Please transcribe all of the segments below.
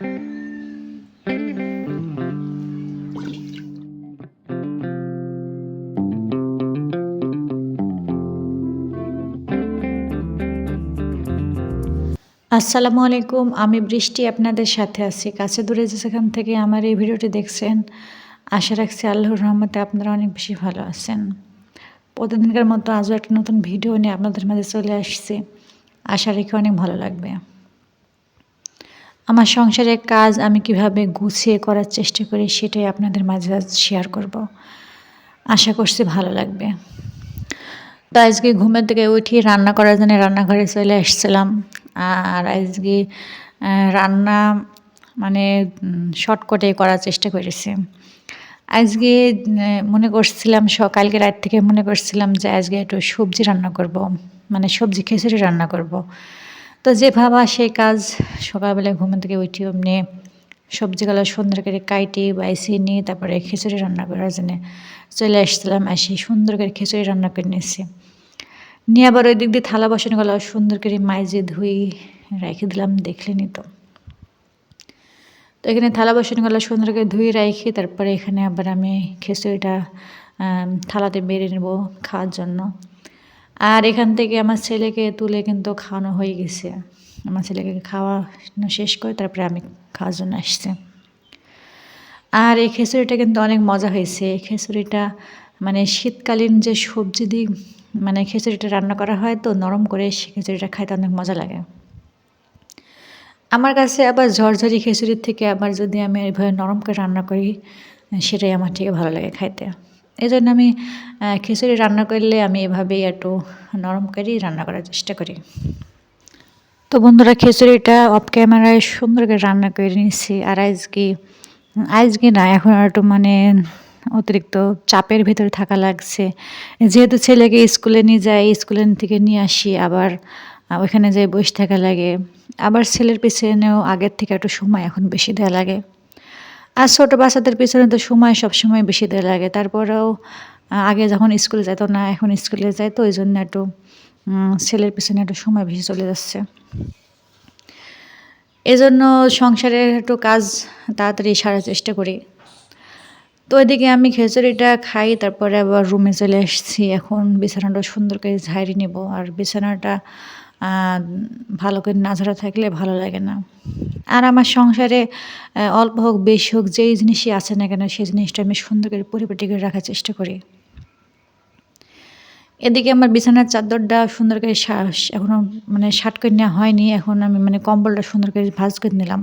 আসসালামু আলাইকুম, আমি বৃষ্টি আপনাদের সাথে আছি। কাছে দূরে যে সেখান থেকে আমার এই ভিডিওটি দেখছেন, আশা রাখছি আল্লাহর রহমতে আপনারা অনেক বেশি ভালো আছেন। প্রতিদিনকার মতো আজও একটা নতুন ভিডিও নিয়ে আপনাদের মাঝে চলে আসছি। আশা রেখে অনেক ভালো লাগবে। আমার সংসারের কাজ আমি কীভাবে গুছিয়ে করার চেষ্টা করি সেটাই আপনাদের মাঝে শেয়ার করব। আশা করছি ভালো লাগবে। তো আজকে ঘুমের থেকে উঠি, রান্না করার জন্য রান্নাঘরে চলে এসেছিলাম আর আজকে রান্না মানে শর্টকটে করার চেষ্টা করেছি। আজকে মনে করছিলাম সকালকে রাত থেকে মনে করছিলাম যে আজকে একটু সবজি রান্না করব। মানে সবজি খিচুড়ি রান্না করব। তো যে ভাবা সেই কাজ, সকালবেলা ঘুম থেকে উঠি অমনি সবজিগুলো সুন্দর করে কাইটি বাইসি নিয়ে তারপরে খিচুড়ি রান্না করার জন্য চলে আসছিলাম আসি, সুন্দর করে খিচুড়ি রান্না করে নিয়েছি নিয়ে আবার ওই দিক দিয়ে থালা বাসনগুলো সুন্দর করে মাইজে ধুই, রেখে দিলাম, দেখলে নিত তো। এখানে থালা বাসনগুলো সুন্দর করে ধুয়ে রাখি তারপরে এখানে আবার আমি খিচুড়িটা থালাতে বেড়ে নেব খাওয়ার জন্য। আর এখান থেকে আমার ছেলেকে তুলে কিন্তু খাওয়ানো হয়ে গেছে। আমার ছেলেকে খাওয়া শেষ করে তারপরে আমি খাওয়ার জন্য আসছি। আর এই খিচুড়িটা কিন্তু অনেক মজা হয়েছে। এই খিচুড়িটা মানে শীতকালীন যে সবজি দিয়ে মানে খিচুড়িটা রান্না করা হয় তো নরম করে সে খিচুড়িটা খাইতে অনেক মজা লাগে। আমার কাছে আবার ঝরঝরি খিচুড়ির থেকে আবার যদি আমি এভাবে নরম করে রান্না করি, সেটাই আমার থেকে ভালো লাগে খাইতে। এই জন্য আমি খিচুড়ি রান্না করলে আমি এভাবেই একটু নরম করেই রান্না করার চেষ্টা করি। তো বন্ধুরা, খিচুড়িটা অফ ক্যামেরায় সুন্দর করে রান্না করে নিয়েছি আর আজকে আজকে না, এখন একটু মানে অতিরিক্ত চাপের ভিতরে থাকা লাগছে। যেহেতু ছেলেকে স্কুলে নিয়ে যাই, স্কুলে থেকে নিয়ে আসি, আবার ওইখানে যাই বসে থাকা লাগে। আবার ছেলের পিছনেও আগের থেকে একটু সময় এখন বেশি দেওয়া লাগে। আর ছোটো বাচ্চাদের পিছনে তো সময় সব সময় বেশি দেওয়া লাগে। তারপরেও আগে যখন স্কুলে যেত না, এখন স্কুলে যায় তো ওই জন্য একটু ছেলের পিছনে একটু সময় বেশি চলে যাচ্ছে। এজন্য সংসারের একটু কাজ তাড়াতাড়ি সারার চেষ্টা করি। তো ওইদিকে আমি খিচুড়িটা খাই, তারপরে আবার রুমে চলে এসেছি এখন বিছানাটা সুন্দর করে ঝাড়ি নেব। আর বিছানাটা ভালো করে না ঝাড়া থাকলে ভালো লাগে না। আর আমার সংসারে অল্প হোক, বেশি হোক, যেই জিনিসই আছে না কেন, সেই জিনিসটা আমি সুন্দর করে পরিপাটি করে রাখার চেষ্টা করি। এদিকে আমার বিছানার চাদরটা সুন্দর করে এখনও মানে শার্ট করে নেওয়া হয়নি, এখন আমি মানে কম্বলটা সুন্দর করে ভাজ করে নিলাম।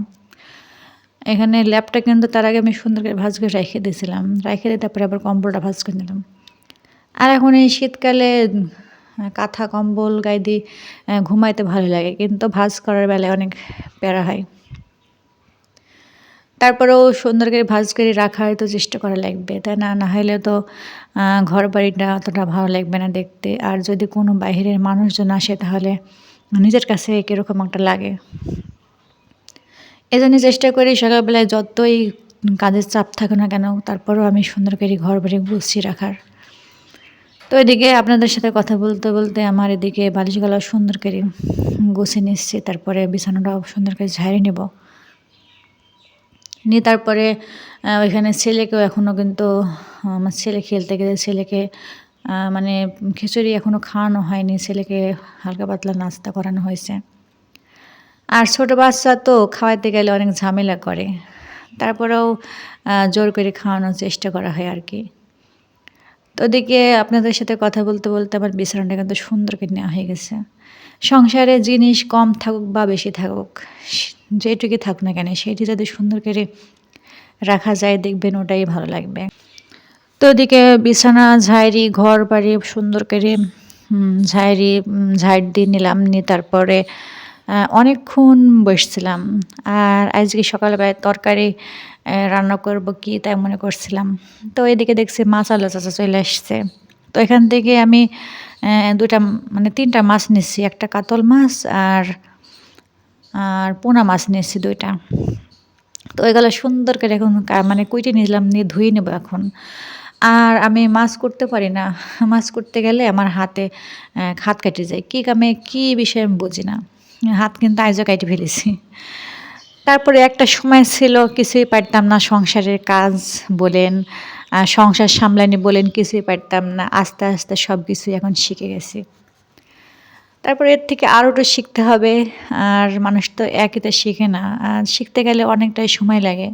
এখানে ল্যাপটা কিন্তু তার আগে আমি সুন্দর করে ভাজ করে রেখে দিয়েছিলাম, রেখে দিয়ে তারপরে আবার কম্বলটা ভাজ করে নিলাম। আর এখন এই শীতকালে কাঁথা, কম্বল গায়ে দিয়ে ঘুমাইতে ভালো লাগে। কিন্তু ভাজ করার বেলায় অনেক প্যারা হয়। তারপরেও সুন্দর করে ভাজ করে রাখার তো চেষ্টা করা লাগবে। তাই না না হলে তো ঘর বাড়িটা অতটা ভালো লাগবে না দেখতে। আর যদি কোনো বাইরের মানুষজন আসে তাহলে নিজের কাছে কীরকম একটা লাগে। এই জন্য চেষ্টা করি সকালবেলায় যতই কাজের চাপ থাকে না কেন, তারপরেও আমি সুন্দর করে ঘর বাড়ি গুছিয়ে রাখার। তো এদিকে আপনাদের সাথে কথা বলতে বলতে আমার এদিকে বালিশগুলো সুন্দর করে গুছিয়ে নিচ্ছি, তারপরে বিছানাটাও সুন্দর করে ঝাড়িয়ে নেব। নিয়ে তারপরে ওইখানে ছেলেকেও এখনও কিন্তু আমার ছেলে খেলতে গেলে ছেলেকে মানে খিচুড়ি এখনও খাওয়ানো হয়নি, ছেলেকে হালকা পাতলা নাস্তা করানো হয়েছে। আর ছোটো বাচ্চা তো খাওয়াতে গেলে অনেক ঝামেলা করে, তারপরেও জোর করে খাওয়ানোর চেষ্টা করা হয় আর কি। তো ওদিকে আপনাদের সাথে কথা বলতে বলতে আমার বিছানাটা কিন্তু সুন্দর করে নেওয়া হয়ে গেছে। সংসারে জিনিস কম থাকুক বা বেশি থাকুক, যেটুকু থাকুক না কেন, সেটি যাতে সুন্দর করে রাখা যায়, দেখবেন ওটাই ভালো লাগবে। তো ওদিকে বিছানা ঝাইরি ঘর বাড়ি সুন্দর করে ঝাইরি ঝাইট দিয়ে নিলাম, নিয়ে তারপরে অনেকক্ষণ বসছিলাম। আর আজকে সকালবেলায় তরকারি রান্না করব কি তাই মনে করছিলাম। তো এদিকে দেখছি মাছ আলো চাচা চলে আসছে। তো এখান থেকে আমি দুটা মানে তিনটা মাছ নিচ্ছি একটা কাতল মাছ আর আর পোনা মাছ নিয়েছি দুইটা। তো ওইগুলো সুন্দর করে এখন মানে কুইটে নিলাম, নিয়ে ধুয়ে নেব এখন। আর আমি মাছ করতে পারি না। মাছ করতে গেলে আমার হাতে হাত কেটে যায়। কী কামে, কী বিষয়ে আমি বুঝি না। হাত কিন্তু আইজও কাটে ফেলেছি। তারপরে একটা সময় ছিল, কিছুই পারতাম না সংসারের কাজ বলেন সংসার সামলানি বলেন, কিছুই পারতাম না, আস্তে আস্তে সব কিছুই এখন শিখে গেছি। তারপরে এর থেকে আরও একটু শিখতে হবে, আর মানুষ তো একই তো শিখে না শিখতে গেলে অনেকটাই সময় লাগে।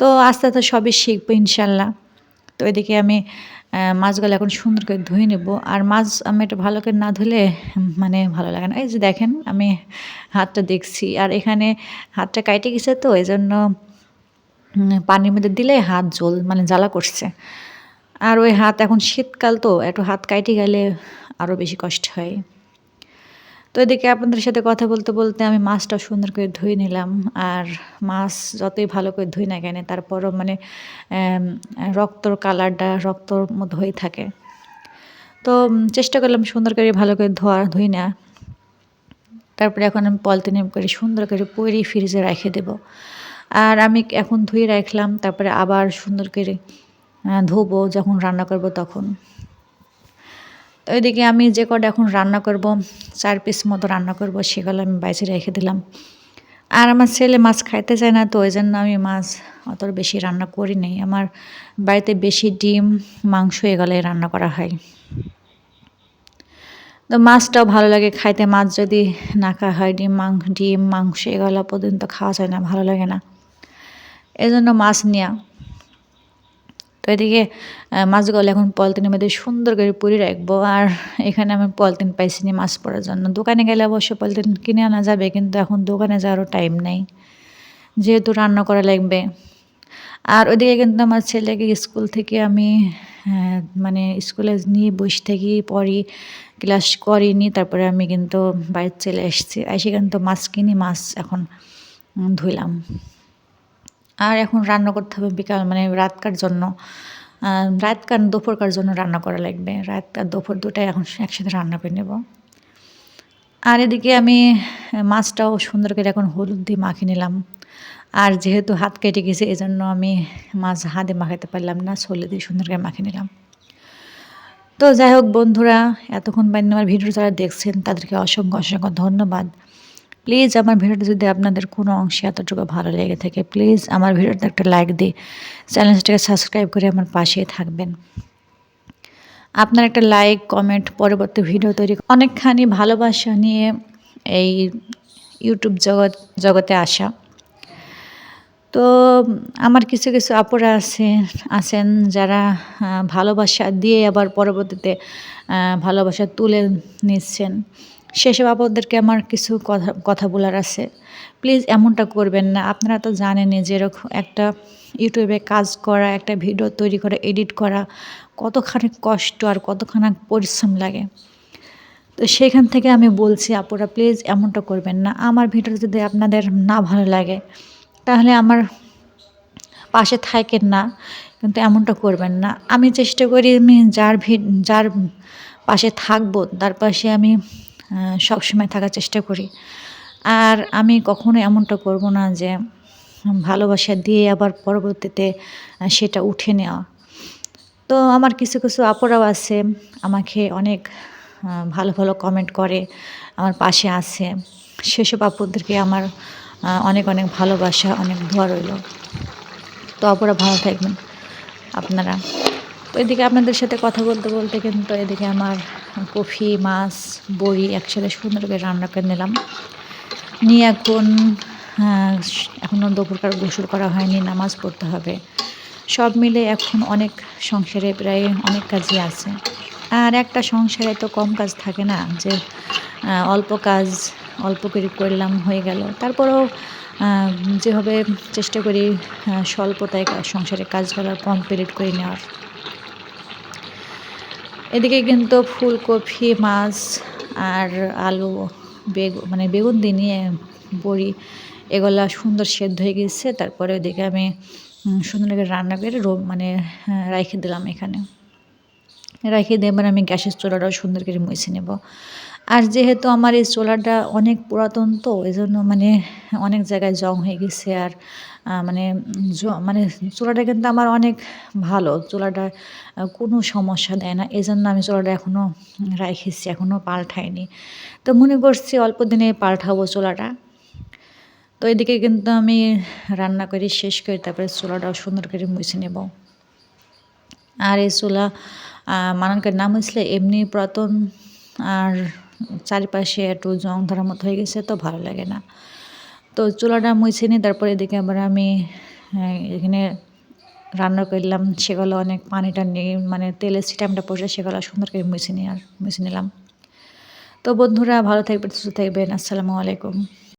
তো আস্তে আস্তে সবই শিখব ইনশাল্লাহ। তো এদিকে আমি মাছগুলো এখন সুন্দর করে ধুয়ে নেব। আর মাছ আমি একটু ভালো করে না ধুলে মানে ভালো লাগে না। এই যে দেখেন, আমি হাতটা দেখছি। আর এখানে হাতটা কাইটে গেছে তো এই জন্য পানির মধ্যে দিলে হাত জল মানে জ্বালা করছে। আর ওই হাত এখন শীতকাল তো, একটু হাত কাইটে গেলে আরও বেশি কষ্ট হয়। তো এদিকে আপনাদের সাথে কথা বলতে বলতে আমি মাছটা সুন্দর করে ধুয়ে নিলাম। আর মাছ যতই ভালো করে ধুই না কেন, তারপরও মানে রক্তর কালারটা রক্তর মতো হয়ে থাকে। তো চেষ্টা করলাম সুন্দর করে ভালো করে ধোয়া ধুই না। তারপরে এখন আমি পলিথিনে করে সুন্দর করে পরি ফ্রিজে রেখে দেব। আর আমি এখন ধুয়ে রাখলাম, তারপরে আবার সুন্দর করে ধোবো যখন রান্না করব তখন। তো ওইদিকে আমি যে কটা এখন রান্না করব, চার পিস মতো রান্না করব, সেগুলো আমি বাইরে রেখে দিলাম। আর আমার ছেলে মাছ খাইতে চায় না, তো ওই জন্য আমি মাছ অত বেশি রান্না করি নাই। আমার বাড়িতে বেশি ডিম, মাংস এগুলোই রান্না করা হয়। তো মাছটাও ভালো লাগে খাইতে। মাছ যদি না খাওয়া হয়, ডিম মাংস ডিম, মাংস এগুলো পর্যন্ত খাওয়া যায় না, ভালো লাগে না। এই জন্য মাছ নেওয়া তো এদিকে মাছগুলো এখন পলিথিনের মধ্যে সুন্দর করে পুরি রাখব। আর এখানে আমি পলিথিন পাইছি নি মাছ পড়ার জন্য। দোকানে গেলে অবশ্য পলিথিন কিনে আনা যাবে, কিন্তু এখন দোকানে যাওয়ারও টাইম নেই। যেহেতু রান্না করা লাগবে। আর ওইদিকে কিন্তু আমার ছেলেকে স্কুল থেকে আমি মানে স্কুলে নিয়ে বসে থাকি, পড়ি, ক্লাস করিনি, তারপরে আমি কিন্তু বাইরে চলে এসেছি। এসে কিন্তু মাছ কিনি, মাছ এখন ধুইলাম। আর এখন রান্না করতে হবে বিকাল মানে রাতকার জন্য। রাতকার দুপুরকার জন্য রান্না করা লাগবে। রাত আর দুপুর দুটাই এখন একসাথে রান্না করে নেব। আর এদিকে আমি মাছটাও সুন্দর করে এখন হলুদ দিয়ে মাখিয়ে নিলাম। আর যেহেতু হাত কেটে গেছে এই জন্য আমি মাছ হাতে মাখাতে পারলাম না, ছলে দিয়ে সুন্দর করে মাখিয়ে নিলাম। তো যাই হোক বন্ধুরা, এতক্ষণ বাইন আমার ভিডিও যারা দেখছেন, তাদেরকে অসংখ্য অসংখ্য ধন্যবাদ। প্লিজ আমার ভিডিওটা যদি আপনাদের কোনো অংশে এতটুকু ভালো লেগে থাকে প্লিজ আমার ভিডিওতে একটা লাইক দিয়ে চ্যানেলটাকে সাবস্ক্রাইব করে আমার পাশেই থাকবেন। আপনার একটা লাইক কমেন্ট পরবর্তী ভিডিও তৈরি অনেকখানি ভালোবাসা নিয়ে এই ইউটিউব জগৎ, জগতে আসা। তো, আমার কিছু কিছু আপুরা আছে, আছেন যারা ভালোবাসা দিয়ে আবার পরবর্তীতে ভালোবাসা তুলে নিচ্ছেন। সেসব আপুদেরকে আমার কিছু কথা কথা বলার আছে। প্লিজ এমনটা করবেন না। আপনারা তো জানেনই যে এরকম একটা ইউটিউবে কাজ করা, একটা ভিডিও তৈরি করা, এডিট করা কতখানি কষ্ট আর কতখানি পরিশ্রম লাগে। তো সেখান থেকে আমি বলছি, আপুরা, প্লিজ এমনটা করবেন না। আমার ভিডিও যদি আপনাদের না ভালো লাগে, তাহলে আমার পাশে থাকেন না, কিন্তু এমনটা করবেন না। আমি চেষ্টা করি আমি যার যার পাশে থাকব, তার পাশে আমি সবসময় থাকার চেষ্টা করি। আর আমি কখনো এমনটা করব না যে, ভালোবাসা দিয়ে আবার পরবর্তীতে সেটা উঠে নেওয়া। তো আমার কিছু কিছু আপরাও আছে, আমাকে অনেক ভালো ভালো কমেন্ট করে, আমার পাশে আছে। সেসব আপুদেরকে আমার অনেক অনেক ভালোবাসা, অনেক ধোয়া রইল। তো অপরা ভালো থাকবেন, আপনারা। তো এদিকে আপনাদের সাথে কথা বলতে বলতে কিন্তু এদিকে আমার কফি, মাছ, বড়ি একসাথে সুন্দর করে রান্না করে নিলাম। নিয়ে এখন এখনও দুপুরকার গোসল করা হয়নি, নামাজ পড়তে হবে। সব মিলে এখন অনেক সংসারে প্রায় অনেক কাজই আছে। আর একটা সংসারে তো কম কাজ থাকে না, যে অল্প কাজ, অল্প করে করলাম, হয়ে গেল। তারপরেও যেভাবে চেষ্টা করি স্বল্পতায় কা- সংসারের কাজগুলো কমপ্লিট করে নেওয়ার। এদিকে কিন্তু ফুলকপি মাছ আর আলু বেগুন মানে বেগুন দিয়ে নিয়ে বড়ি এগুলা সুন্দর সেদ্ধ হয়ে গেছে। তারপরে ওদিকে আমি সুন্দর করে রান্না করে রো মানে হ্যাঁ, রাইখে দিলাম এখানে। রেখে দিয়ে এবার আমি গ্যাসের চোলাটাও সুন্দর করে মুছে নেব। আর যেহেতু আমার এই চোলাটা অনেক পুরাতন তো এই জন্য মানে অনেক জায়গায় জং হয়ে গেছে আর মানে মানে চুলাটা কিন্তু আমার অনেক ভালো। চুলাটা আহ, কোনো সমস্যা দেয় না। এই জন্য আমি চুলাটা এখনও রাখেছি এখনও পাল্টাইনি। তো মনে করছি অল্প দিনে পাল্টাবো চুলাটা। তো এদিকে কিন্তু আমি রান্না করে শেষ করে তারপরে চুলাটাও সুন্দর করে মুছে নেব। আর এই চুলা মানানকার নাম হয়েছিল এমনি পুরাতন আর চারিপাশে একটু জং ধরার মতো হয়ে গেছে তো ভালো লাগে না। তো চুলাটা মুছে নিই তারপরে এদিকে আবার আমি এখানে রান্না করলাম, সেগুলো অনেক পানিটা নিয়ে মানে তেলের সিটামটা পড়ছে, সেগুলো সুন্দর করে মুছে নিই আর, মুছে নিলাম। তো বন্ধুরা ভালো থাকবেন, সুস্থ থাকবেন, আসসালামু আলাইকুম।